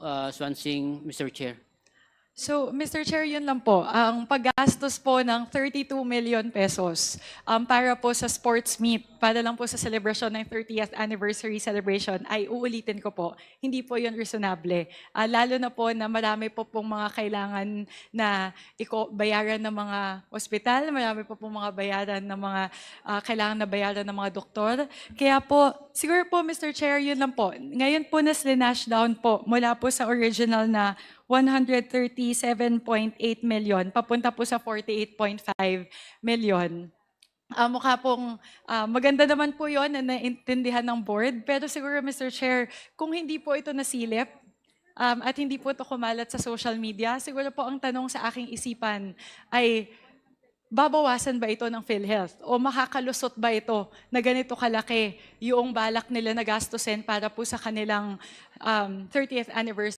uh, Swansing, Mr. Chair. So, Mr. Chair, yun lang po. Ang paggastos po ng 32 million pesos um, para po sa sports meet, para lang po sa celebration ng 30th anniversary celebration, ay uulitin ko po, hindi po yun reasonable. Ah, lalo na po na marami po pong mga kailangan na bayaran ng mga ospital, marami po pong mga bayaran ng mga ah, kailangan na bayaran ng mga doktor. Kaya po, siguro po, Mr. Chair, yun lang po. Ngayon po na slinash down po mula po sa original na 137.8 million, papunta po sa 48.5 million. Ah, mukha pong ah, maganda naman po yon na naintindihan ng board. Pero siguro, Mr. Chair, kung hindi po ito nasilip, um, at hindi po ito kumalat sa social media, siguro po ang tanong sa aking isipan ay, babawasan ba ito ng PhilHealth? O makakalusot ba ito na ganito kalaki yung balak nila na gastusin para po sa kanilang um, 30th anniversary